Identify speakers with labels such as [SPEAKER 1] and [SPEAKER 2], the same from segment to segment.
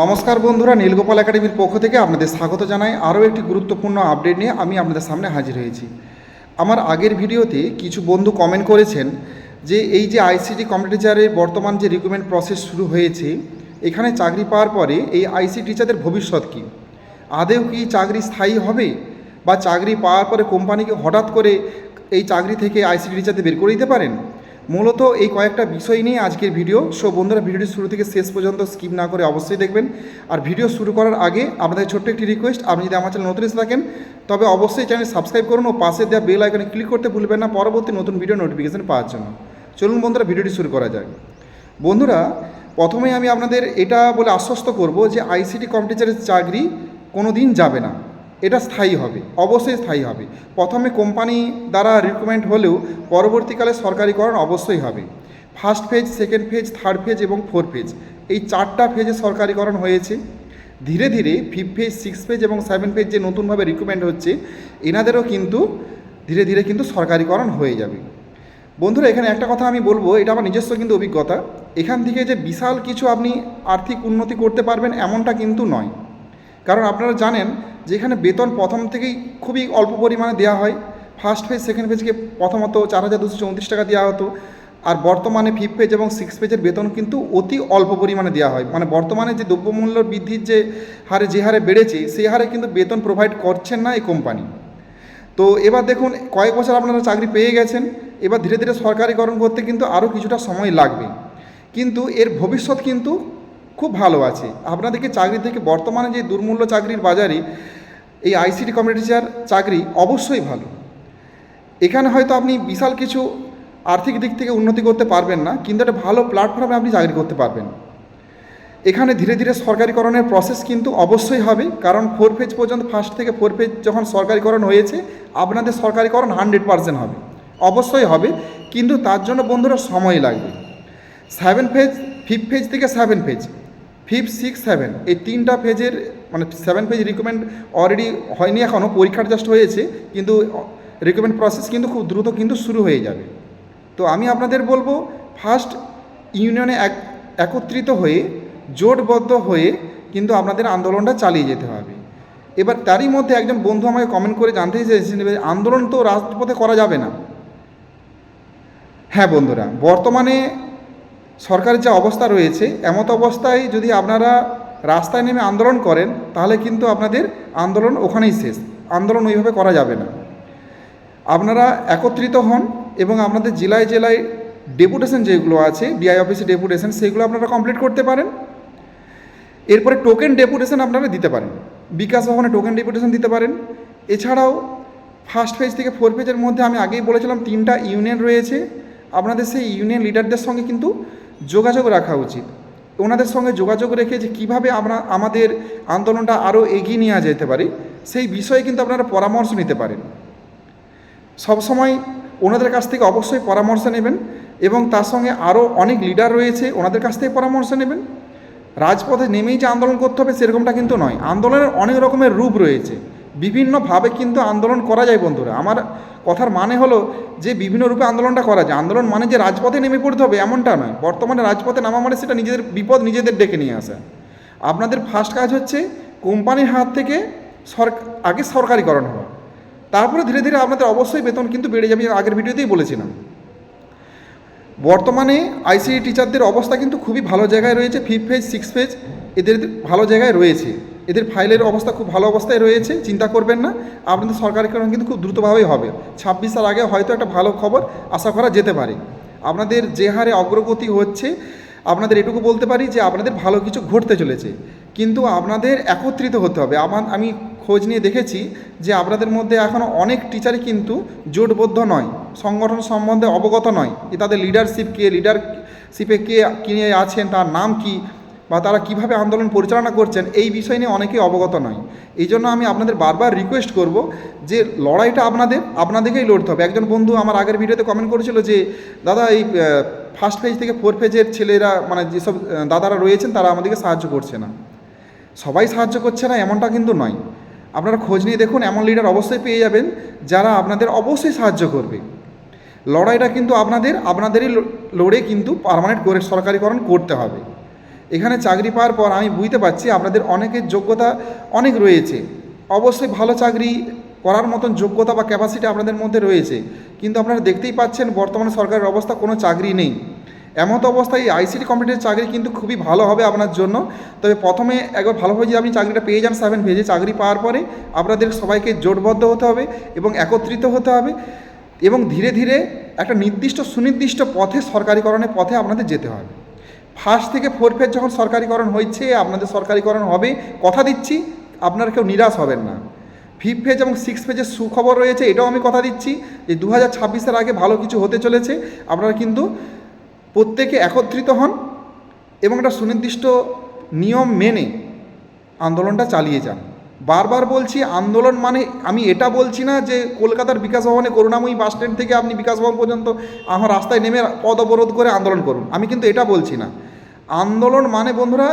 [SPEAKER 1] নমস্কার বন্ধুরা, নীলগোপাল একাডেমির পক্ষ থেকে আপনাদের স্বাগত জানাই। আরও একটি গুরুত্বপূর্ণ আপডেট নিয়ে আমি আপনাদের সামনে হাজির হয়েছি। আমার আগের ভিডিওতে কিছু বন্ধু কমেন্ট করেছেন যে, এই যে আইসিটি কম্পিউটারের বর্তমান যে রিক্রুটমেন্ট প্রসেস শুরু হয়েছে, এখানে চাকরি পাওয়ার পরে এই আইসি টিচারদের ভবিষ্যৎ কী? আদেও কি চাকরি স্থায়ী হবে? বা চাকরি পাওয়ার পরে কোম্পানিকে হঠাৎ করে এই চাকরি থেকে আইসিটি টিচারদের বের করে দিতে পারেন? মূলত এই কয়েকটা বিষয় নিয়ে আজকের ভিডিও সো বন্ধুরা ভিডিওটি শুরু থেকে শেষ পর্যন্ত স্কিপ না করে অবশ্যই দেখবেন। আর ভিডিও শুরু করার আগে আপনাদের ছোট্ট একটি রিকোয়েস্ট আপনি যদি আমার চ্যানেল নতুন এসে থাকেন, তবে অবশ্যই চ্যানেল সাবস্ক্রাইব করুন ও পাশে দেওয়া বেল আইকনে ক্লিক করতে ভুলবেন না পরবর্তী নতুন ভিডিও নোটিফিকেশন পাওয়ার জন্য। চলুন বন্ধুরা ভিডিওটি শুরু করা যায় বন্ধুরা, প্রথমে আমি আপনাদের এটা বলে আশ্বস্ত করব যে আইসিটি কম্পিউটারের চাকরি কোনো দিন যাবে না। এটা স্থায়ী হবে, অবশ্যই স্থায়ী হবে। প্রথমে কোম্পানি দ্বারা রিক্রুটমেন্ট হলেও পরবর্তীকালে সরকারিকরণ অবশ্যই হবে। First phase second phase third phase এবং ফোর ফেজ এই চারটা ফেজে সরকারিকরণ হয়েছে। ধীরে ধীরে ফিফথ ফেজ সিক্স ফেজ এবং সেভেন ফেজ যে নতুনভাবে রিক্রুটমেন্ট হচ্ছে, এনাদেরও কিন্তু ধীরে ধীরে কিন্তু সরকারিকরণ হয়ে যাবে। বন্ধুরা, এখানে একটা কথা আমি বলব, এটা আমার নিজস্ব কিন্তু অভিজ্ঞতা। এখান থেকে যে বিশাল কিছু আপনি আর্থিক উন্নতি করতে পারবেন এমনটা কিন্তু নয়। কারণ আপনারা জানেন যে এখানে বেতন প্রথম থেকেই খুবই অল্প পরিমাণে দেওয়া হয় ফার্স্ট ফেজ সেকেন্ড ফেজকে প্রথমত চার হাজার দুশো চৌত্রিশ টাকা দেওয়া হতো। আর বর্তমানে ফিফথ পেজ এবং সিক্স পেজের বেতন কিন্তু অতি অল্প পরিমাণে দেওয়া হয়। মানে বর্তমানে যে দ্রব্যমূল্য বৃদ্ধির যে হারে যে হারে বেড়েছে, সেই হারে কিন্তু বেতন প্রোভাইড করছেন না এই কোম্পানি তো এবার দেখুন, কয়েক বছর আপনারা চাকরি পেয়ে গেছেন, এবার ধীরে ধীরে সরকারিকরণ করতে কিন্তু আরও কিছুটা সময় লাগবে। কিন্তু এর ভবিষ্যৎ কিন্তু খুব ভালো আছে। আপনাদেরকে চাকরি থেকে বর্তমানে যে দুর্মূল্য চাকরির বাজারে এই আইসিটি কম্পিউটার চাকরি অবশ্যই ভালো। এখানে হয়তো আপনি বিশাল কিছু আর্থিক দিক থেকে উন্নতি করতে পারবেন না, কিন্তু একটা ভালো প্ল্যাটফর্মে আপনি চাকরি করতে পারবেন। এখানে ধীরে ধীরে সরকারিকরণের প্রসেস কিন্তু অবশ্যই হবে, কারণ ফোর ফেজ পর্যন্ত ফার্স্ট থেকে ফোর ফেজ যখন সরকারিকরণ হয়েছে, আপনাদের সরকারিকরণ হান্ড্রেড পারসেন্ট হবে। অবশ্যই হবে, কিন্তু তার জন্য বন্ধুরা সময় লাগবে। সেভেন ফেজ ফিফথ ফেজ থেকে seven phase fifth six seven এই তিনটা ফেজের মানে সেভেন ফেজ রিকমেন্ড অলরেডি হয়নি এখনও পরীক্ষার জাস্ট হয়েছে, কিন্তু রিকমেন্ড প্রসেস কিন্তু খুব দ্রুত কিন্তু শুরু হয়ে যাবে। তো আমি আপনাদের বলব ফার্স্ট ইউনিয়নে এক, একত্রিত হয়ে, জোটবদ্ধ হয়ে কিন্তু আপনাদের আন্দোলনটা চালিয়ে যেতে হবে। এবার তারই মধ্যে একজন বন্ধু আমাকে কমেন্ট করে জানতে চেয়েছেন আন্দোলন তো রাজপথে করা যাবে না। হ্যাঁ বন্ধুরা, বর্তমানে সরকারের যে অবস্থা রয়েছে, এমত অবস্থায় যদি আপনারা রাস্তায় নেমে আন্দোলন করেন, তাহলে কিন্তু আপনাদের আন্দোলন ওখানেই শেষ। আন্দোলন ওইভাবে করা যাবে না। আপনারা একত্রিত হন এবং আপনাদের জেলায় জেলায় ডেপুটেশন যেগুলো আছে ডিআই অফিসে ডেপুটেশন, সেগুলো আপনারা কমপ্লিট করতে পারেন। এরপরে টোকেন ডেপুটেশন আপনারা দিতে পারেন। বিকাশ ভবনে টোকেন ডেপুটেশন দিতে পারেন। এছাড়াও ফার্স্ট ফেজ থেকে ফোর ফেজের মধ্যে আমি আগেই বলেছিলাম, তিনটা ইউনিয়ন রয়েছে। আপনাদের সেই ইউনিয়ন লিডারদের সঙ্গে কিন্তু যোগাযোগ রাখা উচিত। ওনাদের সঙ্গে যোগাযোগ রেখে যে কীভাবে আমরা আমাদের আন্দোলনটা আরও এগিয়ে নিয়ে যেতে পারি, সেই বিষয়ে কিন্তু আপনারা পরামর্শ নিতে পারেন। সবসময় ওনাদের কাছ থেকে অবশ্যই পরামর্শ নেবেন এবং তার সঙ্গে আরও অনেক লিডার রয়েছে, ওনাদের কাছ থেকে পরামর্শ নেবেন। রাজপথে নেমেই যে আন্দোলন করতে হবে সেরকমটা কিন্তু নয়। আন্দোলনের অনেক রকমের রূপ রয়েছে। বিভিন্নভাবে কিন্তু আন্দোলন করা যায় বন্ধুরা। আমার কথার মানে হলো যে বিভিন্ন রূপে আন্দোলনটা করা যায়। আন্দোলন মানে যে রাজপথে নেমে পড়তে হবে এমনটা নয়। বর্তমানে রাজপথে নামা মানে সেটা নিজেদের বিপদ নিজেদের ডেকে নিয়ে আসা। আপনাদের ফার্স্ট কাজ হচ্ছে কোম্পানির হাত থেকে সর আগে সরকারিকরণ হওয়া। তারপরে ধীরে ধীরে আপনাদের অবশ্যই বেতন কিন্তু বেড়ে যাবে আগের ভিডিওতেই বলেছিলাম। বর্তমানে আইসিডি টিচারদের অবস্থা কিন্তু খুবই ভালো জায়গায় রয়েছে ফিফথ ফেজ সিক্স ফেজ এদের ভালো জায়গায় রয়েছে। এদের ফাইলের অবস্থা খুব ভালো অবস্থায় রয়েছে, চিন্তা করবেন না। আপনাদের সরকারিকরণ কিন্তু খুব দ্রুতভাবেই হবে। ছাব্বিশ সাল আগে হয়তো একটা ভালো খবর আশা করা যেতে পারে। আপনাদের যে হারে অগ্রগতি হচ্ছে, আপনাদের এটুকু বলতে পারি যে আপনাদের ভালো কিছু ঘটতে চলেছে। কিন্তু আপনাদের একত্রিত হতে হবে। আমার, আমি খোঁজ নিয়ে দেখেছি যে আপনাদের মধ্যে এখনও অনেক টিচারই কিন্তু জোটবদ্ধ নয়, সংগঠন সম্বন্ধে অবগত নয়। যে তাদের লিডারশিপ কে লিডারশিপে কে কিনে আছেন, তার নাম কি? বা তারা কীভাবে আন্দোলন পরিচালনা করছেন, এই বিষয় নিয়ে অনেকেই অবগত নয়। এই জন্য আমি আপনাদের বারবার রিকোয়েস্ট করব যে লড়াইটা আপনাদের, আপনাদেরকেই লড়তে হবে। একজন বন্ধু আমার আগের ভিডিওতে কমেন্ট করেছিল যে, দাদা, এই ফার্স্ট পেজ থেকে ফোর পেজের ছেলেরা মানে যেসব দাদারা রয়েছেন, তারা আমাদেরকে সাহায্য করছে না। সবাই সাহায্য করছে না, এমনটা কিন্তু নয়। আপনারা খোঁজ নিয়ে দেখুন, এমন লিডার অবশ্যই পেয়ে যাবেন যারা আপনাদের অবশ্যই সাহায্য করবে। লড়াইটা কিন্তু আপনাদের, আপনাদেরই লড়ে কিন্তু পারমানেন্ট করে সরকারিকরণ করতে হবে। এখানে চাকরি পাওয়ার পর আমি বুঝতে পারছি আপনাদের অনেকের যোগ্যতা অনেক রয়েছে। অবশ্যই ভালো চাকরি করার মতন যোগ্যতা বা ক্যাপাসিটি আপনাদের মধ্যে রয়েছে। কিন্তু আপনারা দেখতেই পাচ্ছেন বর্তমানে সরকারের অবস্থা, কোনো চাকরি নেই। এমত অবস্থায় আইসিটি কম্পিউটার চাকরি কিন্তু খুবই ভালো হবে আপনার জন্য। তবে প্রথমে একবার ভালোভাবে যদি আপনি চাকরিটা পেয়ে যান সেভেন ভেজে চাকরি পাওয়ার পরে আপনাদের সবাইকে জোটবদ্ধ হতে হবে এবং একত্রিত হতে হবে এবং ধীরে ধীরে একটা নির্দিষ্ট সুনির্দিষ্ট পথে সরকারিকরণের পথে আপনাদের যেতে হবে। ফার্স্ট থেকে ফোর ফেজ যখন সরকারিকরণ হয়েছে, আপনাদের সরকারিকরণ হবে, কথা দিচ্ছি, আপনারা কেউ নিরাশ হবেন না। ফিফ ফেজ এবং সিক্স ফেজের সুখবর রয়েছে, এটাও আমি কথা দিচ্ছি, যে দু হাজার ছাব্বিশের আগে ভালো কিছু হতে চলেছে, আপনারা কিন্তু প্রত্যেকে একত্রিত হন এবং একটা সুনির্দিষ্ট নিয়ম মেনে আন্দোলনটা চালিয়ে যান। বারবার বলছি, আন্দোলন মানে আমি এটা বলছি না যে কলকাতার বিকাশ ভবনে করুণাময়ী বাস স্ট্যান্ড থেকে আপনি বিকাশ ভবন পর্যন্ত আমার রাস্তায় নেমে পদ অবরোধ করে আন্দোলন করুন। আমি কিন্তু এটা বলছি না। আন্দোলন মানে বন্ধুরা,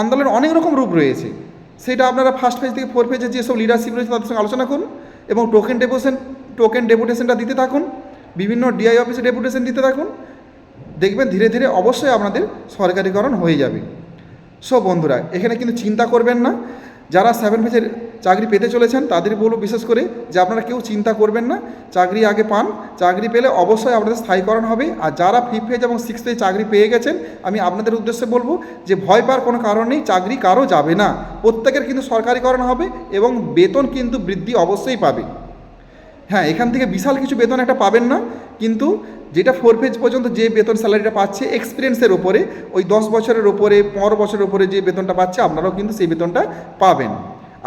[SPEAKER 1] আন্দোলনের অনেক রকম রূপ রয়েছে। সেটা আপনারা ফার্স্ট ফেজ থেকে ফোর ফেজে যেসব লিডারশিপ রয়েছে তাদের সঙ্গে আলোচনা করুন এবং টোকেন ডেপুটেশন টোকেন ডেপুটেশনটা দিতে থাকুন। বিভিন্ন ডিআই অফিসে ডেপুটেশন দিতে থাকুন। দেখবেন ধীরে ধীরে অবশ্যই আপনাদের সরকারিকরণ হয়ে যাবে। সো বন্ধুরা, এখানে কিন্তু চিন্তা করবেন না। যারা সেভেন ফেজের চাকরি পেতে চলেছেন, তাদের বলব বিশেষ করে যে আপনারা কেউ চিন্তা করবেন না, চাকরি আগে পান। চাকরি পেলে অবশ্যই আপনাদের স্থায়ীকরণ হবে। আর যারা ফিফ ফেজ এবং সিক্স ফেজ চাকরি পেয়ে গেছেন, আমি আপনাদের উদ্দেশ্যে বলব যে ভয় পাওয়ার কোনো কারণ নেই, চাকরি কারও যাবে না। প্রত্যেকের কিন্তু সরকারিকরণ হবে এবং বেতন কিন্তু বৃদ্ধি অবশ্যই পাবে। হ্যাঁ এখান থেকে বিশাল কিছু বেতন একটা পাবেন না, কিন্তু যেটা ফোর পেজ পর্যন্ত যে বেতন স্যালারিটা পাচ্ছে এক্সপিরিয়েন্সের ওপরে ওই দশ বছরের ওপরে পনেরো বছরের ওপরে যে বেতনটা পাচ্ছে, আপনারাও কিন্তু সেই বেতনটা পাবেন।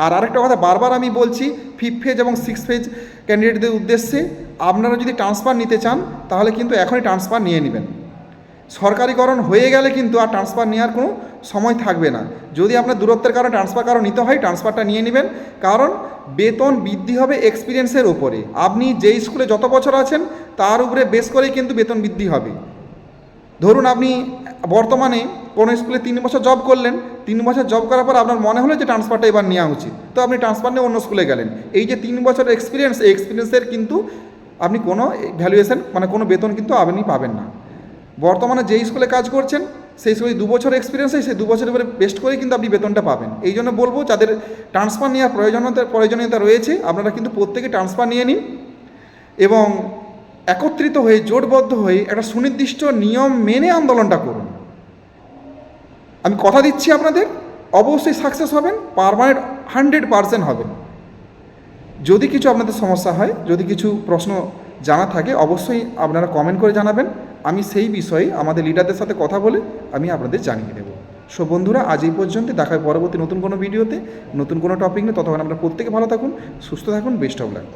[SPEAKER 1] আর আরেকটা কথা, বারবার আমি বলছি ফিফ ফেজ এবং সিক্স ফেজ ক্যান্ডিডেটদের উদ্দেশ্যে আপনারা যদি ট্রান্সফার নিতে চান, তাহলে কিন্তু এখনই ট্রান্সফার নিয়ে নেবেন। সরকারিকরণ হয়ে গেলে কিন্তু আর ট্রান্সফার নেওয়ার কোনো সময় থাকবে না। যদি আপনার দূরত্বের কারণে ট্রান্সফার কারণ নিতে হয় ট্রান্সফারটা নিয়ে নেবেন। কারণ বেতন বৃদ্ধি হবে এক্সপিরিয়েন্সের ওপরে আপনি যেই স্কুলে যত বছর আছেন, তার উপরে বেস করেই কিন্তু বেতন বৃদ্ধি হবে। ধরুন আপনি বর্তমানে কোনো স্কুলে তিন বছর জব করলেন, তিন বছর জব করার পর আপনার মনে হলো যে ট্রান্সফারটা এবার নেওয়া উচিত। তো আপনি ট্রান্সফার নিয়ে অন্য স্কুলে গেলেন। এই যে তিন বছর এক্সপিরিয়েন্স এই এক্সপিরিয়েন্সের কিন্তু আপনি কোনো ভ্যালুয়েশন মানে কোনো বেতন কিন্তু আপনি পাবেন না। বর্তমানে যেই স্কুলে কাজ করছেন, সেই স্কুলে দু বছর এক্সপিরিয়েন্স হয় সেই দু বছরের উপরে বেস্ট করেই কিন্তু আপনি বেতনটা পাবেন। এই জন্য বলব, যাদের ট্রান্সফার নেওয়ার প্রয়োজনীয়তা প্রয়োজনীয়তা রয়েছে, আপনারা কিন্তু প্রত্যেকে ট্রান্সফার নিয়ে নিন এবং একত্রিত হয়ে, জোটবদ্ধ হয়ে একটা সুনির্দিষ্ট নিয়ম মেনে আন্দোলনটা করুন। আমি কথা দিচ্ছি আপনাদের, অবশ্যই সাকসেস হবেন পারমানেন্ট হান্ড্রেড পারসেন্ট হবেন। যদি কিছু আপনাদের সমস্যা হয়, যদি কিছু প্রশ্ন জানা থাকে, অবশ্যই আপনারা কমেন্ট করে জানাবেন। আমি সেই বিষয়ে আমাদের লিডারদের সাথে কথা বলে আমি আপনাদের জানিয়ে দেবো। সো বন্ধুরা, আজ এই পর্যন্ত। দেখা হয় পরবর্তী নতুন কোনো ভিডিওতে নতুন কোনো টপিক নিয়ে। ততক্ষণ আপনারা প্রত্যেকে ভালো থাকুন, সুস্থ থাকুন বেস্ট অফ লাক